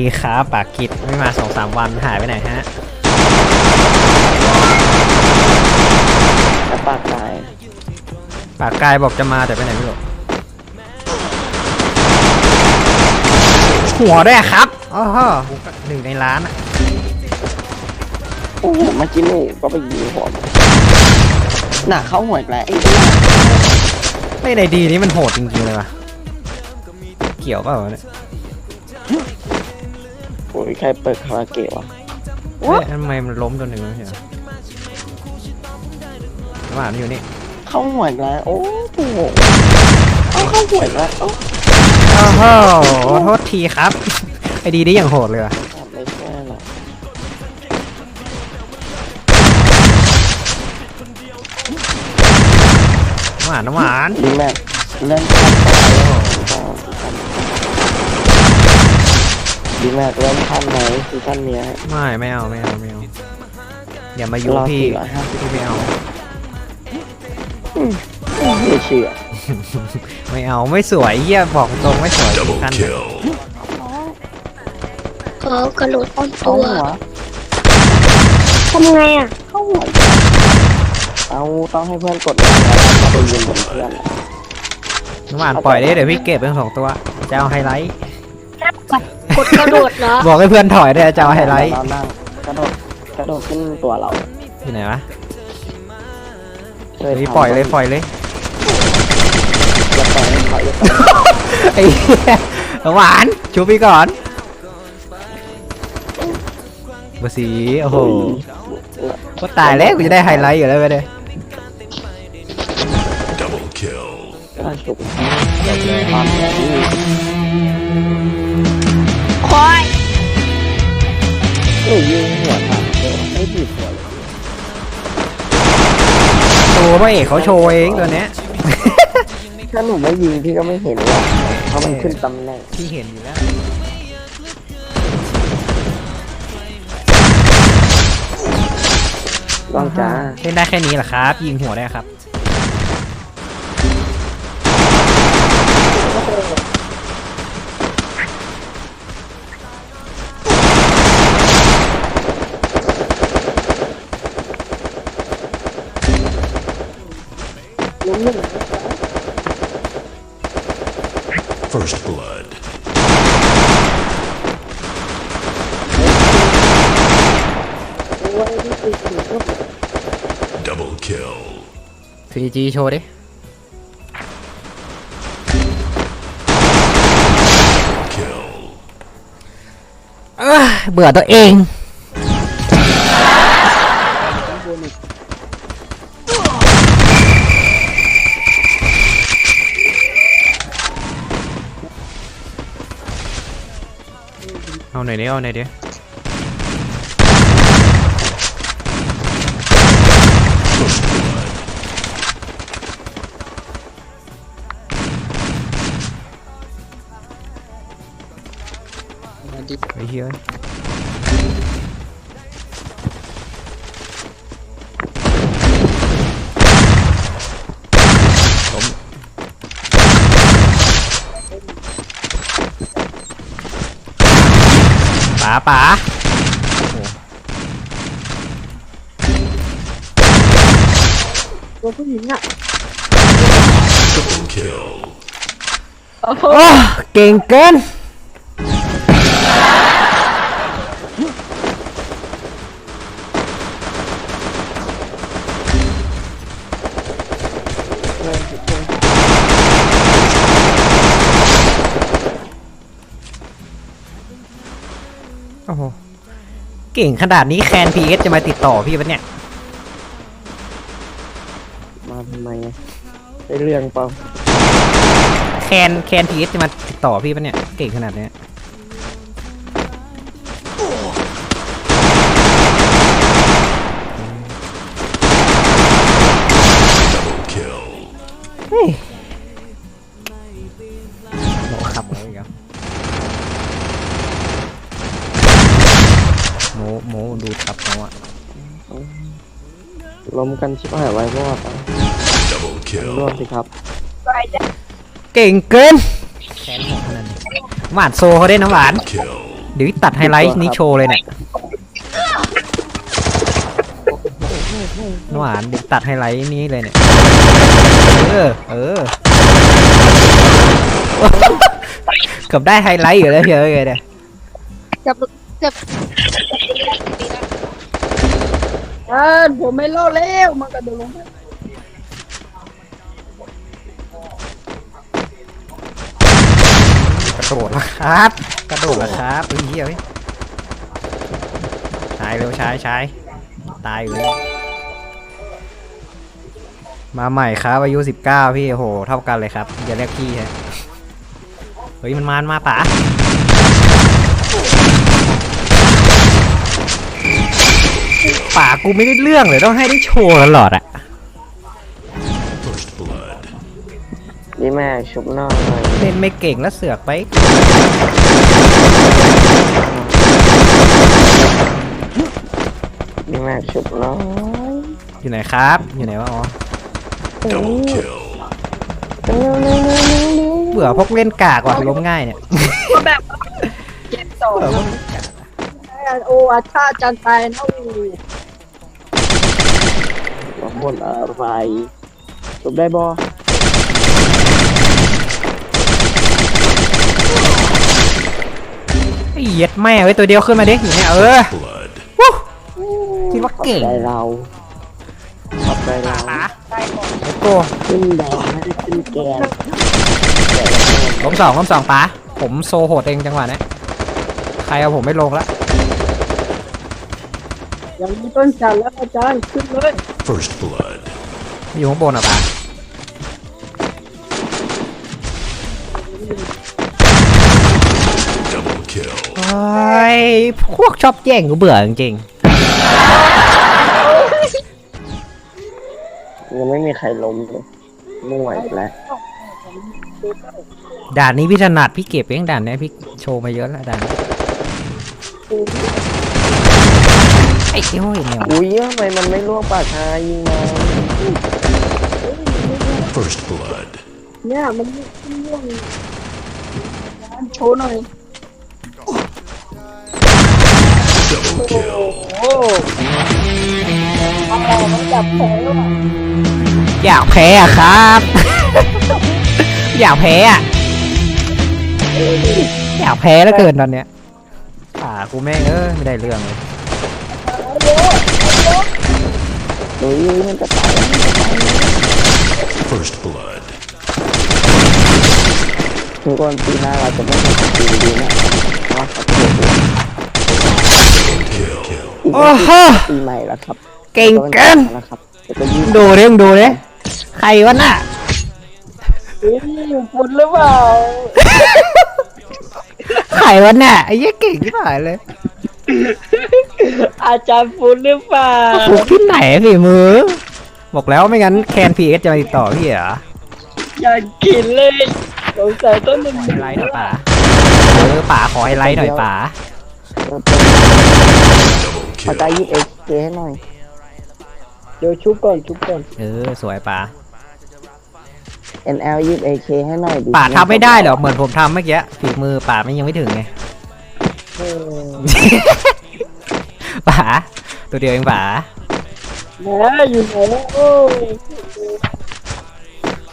ดีครับปากกิจไม่มาสองสามวันหายไปไหนฮะแล้วปากตายปากกายบอกจะมาแต่ไปไหนไม่รู้หัวด้วยอะครับโอ้โหหนึ่งในร้านอะโอ้โหเมื่อกี้หนูก็ไปยิงหัวมันหนักเข้าหัวอีกแล้วไอ้เหี้ยไม่ในดีนี้มันโหดจริงๆเลยวะเกี่ยวเปล่าวะเนี่ย โอ้ยใครเปิดคาราเกะวะเฮ้ยทำไมมันล้มตัวหนึ่งแล้วเหียหวานอยู่นี่เข้าหัวอีกแล้วโอ้โหเอาเข้าหัวอีกแล้วเอ้าโอ้โหโทษทีครับ ไอดีนี้อย่างโหดเลยวะไม่ใช่หรอกหวานนะหวานดีแม็กเล่นทันไป ดีแม็กเล่นทันไหมซีซั่นเนี้ยไม่ไม่เอาไม่เอาไม่เอาอย่ามายุรอพี่สี่ร้อยห้าสิบพี่ไม่เอาไม่เชื่อไม่เอาไม่สวยเยี่ยบอกตรงไม่สวย Double กัน kill. เขากระโดดอ้อนเข้าตัวหัวทำไงอะเข้าหัวอีกแล้วเอาต้องให้เพื่อนกดแล้วเราไปยืนบนเพื่อนอะน้ำหวานปล่อยได้เดี๋ยวพี่เก็บเป็นสองตัวจะเอาไฮไลท์ กดกระโดดเหรอบอกให้เพื่อนถอยด้วยจะเอาไฮไลท์เรานั่งกระโดดกระโดดขึ้นตัวเราที่ไหนวะช่วยพี่ทำปล่อยเลยปล่อยเลยอย่าปล่อยให้เขาอย่าปล่อยไอ้เหี้ยน้ำหวานชูพี่ก่อนเบอร์สีโอ้โหก็ตายแล้วกูจะได้ไฮไลท์อยู่แล้วไปเลย Double kill. กระฉุกความแรง คอยหนูยิงหัวขาดเลยไม่ผิดหัวเลยตัวพระเอกเขาโชว์เองตัวเนี้ย ถ้าหนูไม่ยิงพี่ก็ไม่เห็นหรอกเพราะมันขึ้นตำแหน่งพี่เห็นอยู่แล้วลองจ้าเล่นได้แค่นี้เหรอครับ ยิงหัวได้ครับ First blood. Double kill. พีจีโชว์ดิ Kill. เอ้อเบื่อตัวเอง เอาหน่อยดิเอาหน่อยดิไอ้เหี้ย ป๋าป๋าตัวผู้หญิงอะ Double kill. โอ้เก่งเกิน เก่งขนาดนี้แคนพีเอสจะมาติดต่อพี่ปะเนี่ย มาทำไมอะได้เรื่องเปล่า แคนแคนพีเอสจะมาติดต่อพี่ปะเนี่ย เก่งขนาดเนี้ย กันชิบหายไว้วอดอะ Double ร่วม kill. สิครับเก่งเกินแคนโหดขนาดนี้หวานโซเขาได้น้ำหวาน Kill. เดี๋ยวตัดไฮไลท์นี้โชว์เลยเนี่ยหวานเดี๋ยวตัดไฮไลท์นี้เลยเนี่ย เออ เออ เกือบได้ไฮไลท์อยู่แล้วเชียวเลยเนี่ย เกับเกับ อ่าผมไม่เล่าแล้วมันกระโดดลงไปกระโดดมาครับ กระโดดมาครับเฮ้ยเหี้ยเฮ้ยตายเร็วใชายชายตายอยู่เลยมาใหม่ครับอายุ 19 พี่โอ้โห เท่ากันเลยครับอย่าเรียกพี่ฮะเฮ้ยมันมามาป่า ป่ากูไม่ได้เรื่องเลยต้องให้ได้โชว์ตลอดอะ First blood. นี่แม่ชุบหน้าหน่อยเล่นไม่เก่งแล้วเสือกไปนี่แม่ชุบหน้อยอยู่ไหนครับ อยู่ไหนวะอ๋อ Double kill. เบื่อพวกเล่นกากว่ะล้มง่ายเนี่ย ก็แบบเก็บต่อ โอ้อาชาจันทายนะโอ้ว่าบนอะไรชุบได้บอไอ้เหี้ย็ดแม่ไว้ยตัวเดียวขึ้นมาดิอยู่เนี่ยเออ Blood. คิดว่าเก่งใจเราขอบใจเราป๋าโอ้โหขึ้นแดงไม่ได้ขึ้นแกงล้มสองล้มสองป๋าผมโซโหดเองจังหวะเนี้ยใครเอาผมไม่ลงละ ยังมีต้นจันทร์แล้วอาจารย์ขึ้นเลย First blood. อยู่ข้างบนอะป๋า Double kill. โอ้ยพวกชอบแย่งกูเบื่อจริงยังไม่มีใครล้มเลยไม่ไหวอีกแล้วๆด่านนี้พี่ถนัดพี่เก็บเองด่านเนี้ยพี่โชว์มาเยอะแล้วด่านนี้ ไอ้เอ้ยเนี่ย อุ้ยทำไมมันไม่ล่วงป่าชายิงมา First blood. เนี่ยมันขึ้นเรื่องโชว์หน่อย Double kill. โอ้เอาออกมาจับแผลแล้วอะอยากแพ้อะครับ อยากแพ้อะอยากแพ้แล้วเกินตอนเนี้ยป่ากูแม่งเออไม่ได้เรื่องเลย เฮ้ยมันจะตายแล้วมันจะตายแล้ว First blood. ทุกคนปีหน้าเราจะไม่ทำปีดีนะว่าเขาจะดู Kill. อีกโอ้โหปีใหม่แล้วครับเก่งเกินแล้วครับจะยิ่งดูเรื่องดูเลยใครวะน่ะเฮ้ยฝุ่นหรือเปล่าใครวะน่ะไอ้เหี้ยเก่งที่ผ่านเลย อาจารย์ฝุ่นหรือเปล่าถูกที่ไหนฝีมือ บอกแล้วไม่งั้นแคนพีเอสจะมาติดต่อพี่เหรอ อยากกินเลยสงสัยต้นหนึ่งไฮไลท์หน่อยป่าเออป่าขอไฮไลท์หน่อยป่าขอใจยิบเอเคให้หน่อย เดี๋ยวชุบก่อนชุบก่อน เออสวยป่า NL ยิบเอเคให้หน่อยดิป่าทำไม่ได้เหรอเหมือนผมทำเมื่อกี้ฝีมือป่ามันยังไม่ถึงไงเออ ป่าตัวเดียวเองป่าแหมอยู่ไหนแล้วโอ้ย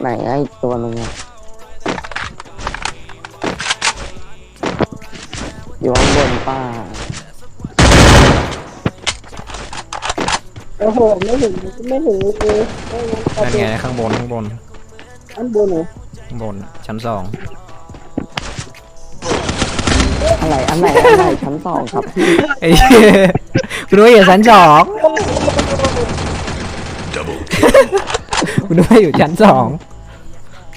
ไหนไอ้ตัวนึงอะอยู่ข้างบนป้าโอ้โหไม่ถึงไม่ถึงเลยไม่งั้นนั่นไงข้างบนข้างบนอันบนเหรอข้างบนชั้นสองอะไรอันไหนอันไหนชั้นสองครับพี่ไอ้เหี้ย คุณรู้ว่าอยู่ชั้นสอง Double kill. คุณรู้ว่าอยู่ชั้นสอง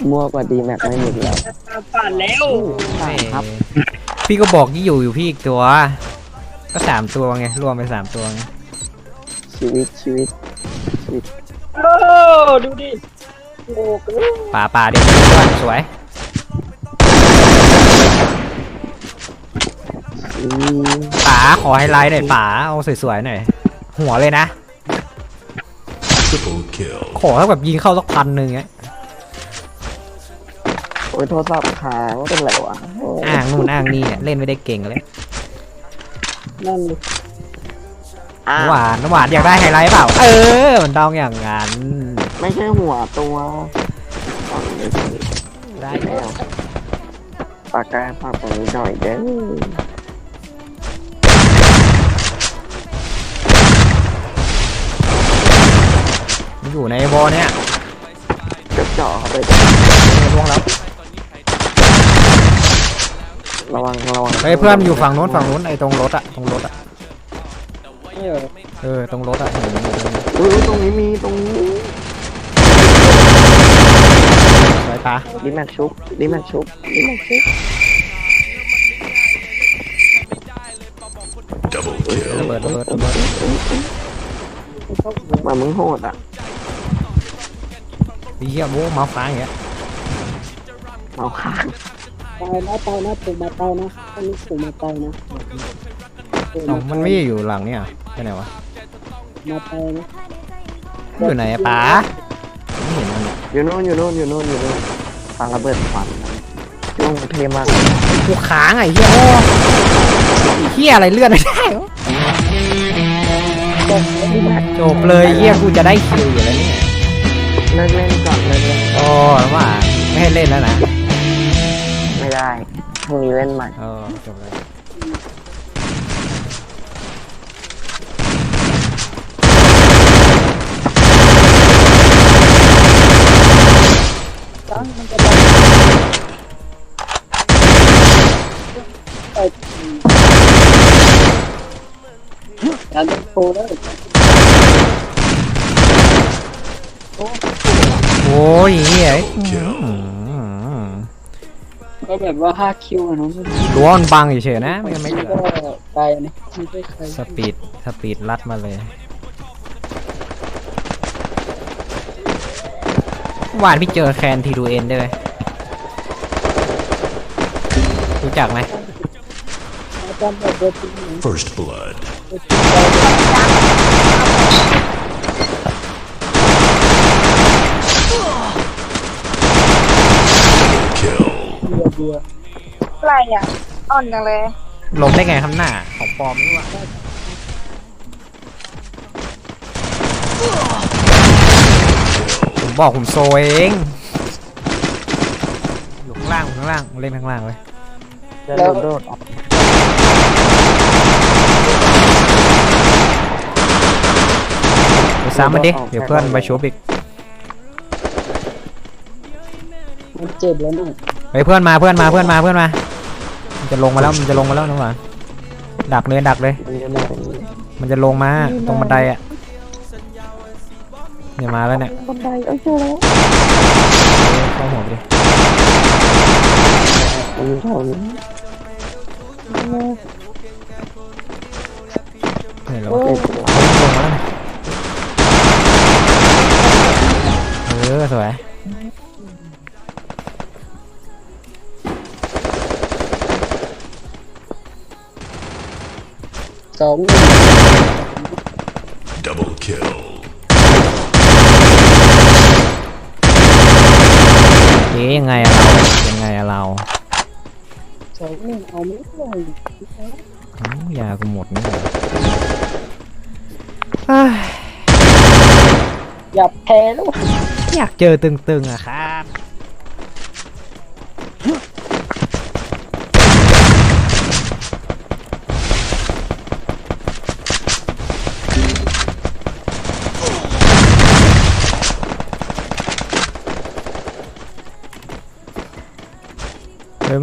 มั่วกว่าดีแม็กไม่มีแล้วผ่านแล้วใช่ครับ พี่ก็บอกที่อยู่อยู่พี่อีกตัว ก็สามตัวไงรวมไปสามตัวไงชีวิตชีวิตชีวิตโอ้ดูดิโอ้โหป่าป่าเด็กด้วยสวย อืม ป๋าขอไฮไลท์หน่อยป๋าเอาสวยๆหน่อยหัวเลยนะ Triple kill. ขอให้แบบยิงเข้าสักพันหนึ่งเงี้ยโอ้ยโทรศัพท์ค้างเป็นไรวะโอ้ยอ้างนู่นอ้างนี่เนี่ยเล่นไม่ได้เก่งเลยนั่นเลยอะน้ำหวานน้ำหวานอยากได้ไฮไลท์เปล่า เออมันต้องอย่างนั้นไม่ใช่หัวตัวเอาไม่ใช่ได้แล้วปากกาฝากตรงนี้หน่อยเด้อ อยู่ในบอเนี่ยเจาะเจาะเข้าไปล่วงแล้วระวังระวังเฮ้ยเพื่อนอยู่ฝั่งนู้นฝั่งนู้นไอ้ตรงรถอะตรงรถอะไม่เหรอเออตรงรถอะเห็นอยู่ตรงนี้อุ้ยตรงนี้มีตรงนี้สายตาดิแม็กชุบดิแม็กชุบดิแม็กชุบ Double ระ kill. เบิดระเบิดระเบิด มามึงโหดอะ ดีเหี้ยโว้เมาส์ค้างอย่างเงี้ยเมาค้างตายนะตายนะถูกมาตายนะอันนี้ถูกมาตายนะถูกเอ้ามันไม่ได้อยู่หลังเนี่ยไปไหนวะมาตายนะมันอยู่ไหนอะป๋าไม่เห็นมันอะอยู่โน่นอยู่โน่นอยู่โน่นอยู่โน่นฟังระเบิดควันนะช่วงเทมากกูค้างไอ้เหี้ยโอ้เหี้ยอะไรเลื่อนไม่ได้วะจบเลยเหี้ยกูจะได้คิวอยู่แล้วเนี่ย เลิกเล่นก่อนเลิกเล่นโอ้ว่าไม่ให้เล่นแล้วนะไม่ได้พรุ่งนี้เล่นใหม่เออจบเลยตั้งมันจะได้เอ้ยการเป็นโปรแล้ว โอ้ยเหี้ย kill อืมก็แบบว่าห้าคิวอะเนาะรั้วมันบังเฉยๆนะไม่งั้นไม่เกิดก็ไปนะไม่ใช่ใครสปีดสปีดลัดมาเลยเมื่อวานพี่เจอแคนทีดูเอ็นด้วยไหมรู้จักไหมอาจารย์แบบว่าจริงไหม First blood. คิล เบื่อเบื่ออะไรอะ อ่อนจังเลย ลงได้ไงครับหน้าของปลอมหรือเปล่าผมบอกผมโซเองอยู่ข้างล่างข้างล่างเล่นข้างล่างเลยเดินโดดออกไปซ้ำมันดิเดี๋ยวเพื่อนไปชุบอีกมันเจ็บแล้วน่ะ เฮ้ยเพื่อนมาเพื่อนมาเพื่อนมาเพื่อนมา มันจะลงมาแล้วมันจะลงมาแล้วน้องหวานดักเลยดักเลยมันจะไหนมันจะลงมาตรงบันไดอะเนี่ยมาแล้วเนี่ยบันไดเอ้ยเจอแล้วเออเข้าหัวไปดิมันอยู่แถวนี้เนี่ยเราเอ้ยลงมาแล้วเนี่ยเออสวย สอง Double kill. เอ๊ะยังไงอะเรายังไงอะเราสองหนึ่งเอาไม่ได้อ้าวยากูหมดนี่หว่าเอ้ยอย่าแพ้แล้ว อยากเจอตึงๆอะครั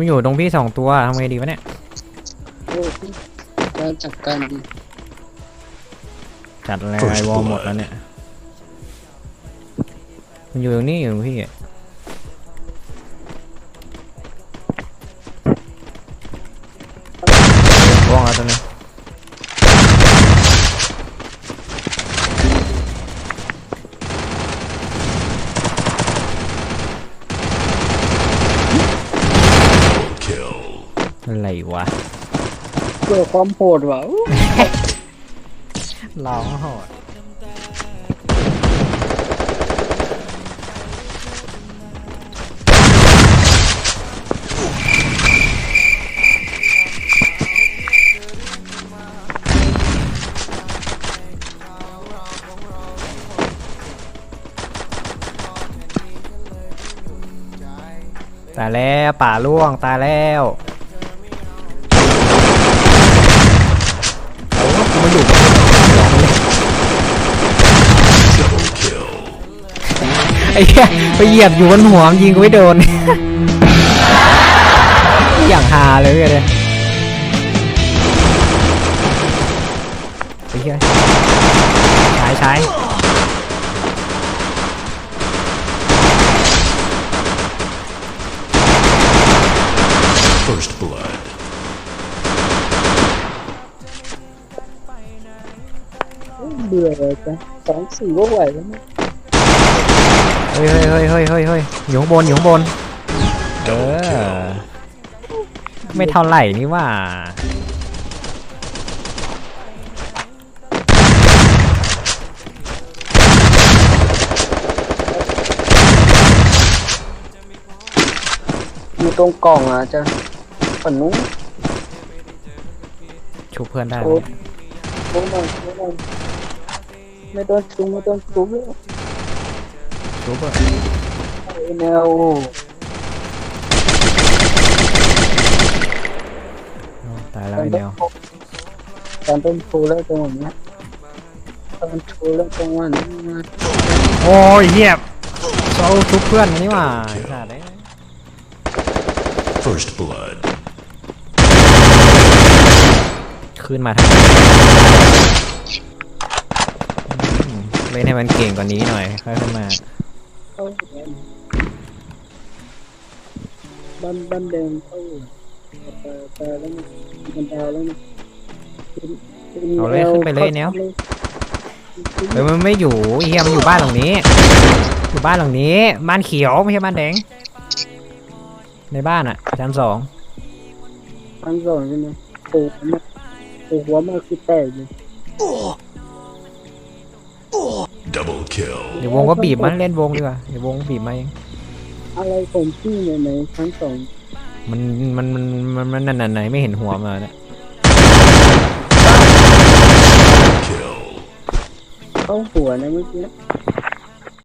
มันอยู่ตรงพี่สองตัวทำไงดีวะเนี่ยโอ้การจัดการดีจัดอะไรไอวอลหมดแล้วเนี่ย มันอยู่ตรงนี้อยู่ตรงพี่อะว่องแล้วตัวนี้ Kill. วะเกิดความโหดวะอู้ร้องโหดตายแล้วป่าล่วงตายแล้ว ไอ้เหี้ยไปเหยียบอยู่บนหัวมันยิงกูไม่โดน อย่างฮาเลยเลยไอ้เหี้ยใช้ใช้ First blood. เบื่อเลยจ้ะสองสี่ก็ไหวแล้วนะ เฮ้ยเฮ้ยเฮ้ยเฮ้ยเฮ้ยเฮ้ยอยู่ข้างบนอยู่ข้างบน เออ ไม่เท่าไหร่นี่ว่า อยู่ตรงกล่องอะจะฝั่งนู้นชุบเพื่อนได้ไหมโอ้โอ้หน่อยโอ้หน่อยไม่ต้องชุบไม่ต้องชุบเลย ชุบอะไอ้แนวตายแล้วไอ้แนวตอนต้นชูแล้วจังหวะเนี้ยตอนชูแล้วจังหวะนี้นะโอ้ยเหี้ยเขาชุบเพื่อนนี่หว่าไอ้สัตว์เอ้ย First blood. ขึ้นมาทำไมอืมเล่นให้มันเก่งกว่านี้หน่อย ค่อยขึ้นมา เข้าบ้านบ้านแดงเข้าตาตาแล้วมันมันตาแล้วมันเอาเลยขึ้นไปเลยแนวเฮ้ยมันไม่อยู่ไอ้เฮียมันอยู่บ้านหลังนี้ อยู่บ้านหลังนี้บ้านเขียวไม่ใช่บ้านแดง ในบ้านอะชั้นสองทั้งสองใช่ไหมปูมาปูหัวมาคือแตกเลย Double kill. เดี๋ยววงก็บีบมันเล่นวงดีกว่าเดี๋ยววงบีบมาเองอะไรของพี่เนี่ยในชั้นสองมันมันมันมันมันนั่นไหนไม่เห็นหัวมาเนี่ย Kill. เข้าหัวนะเมื่อกี้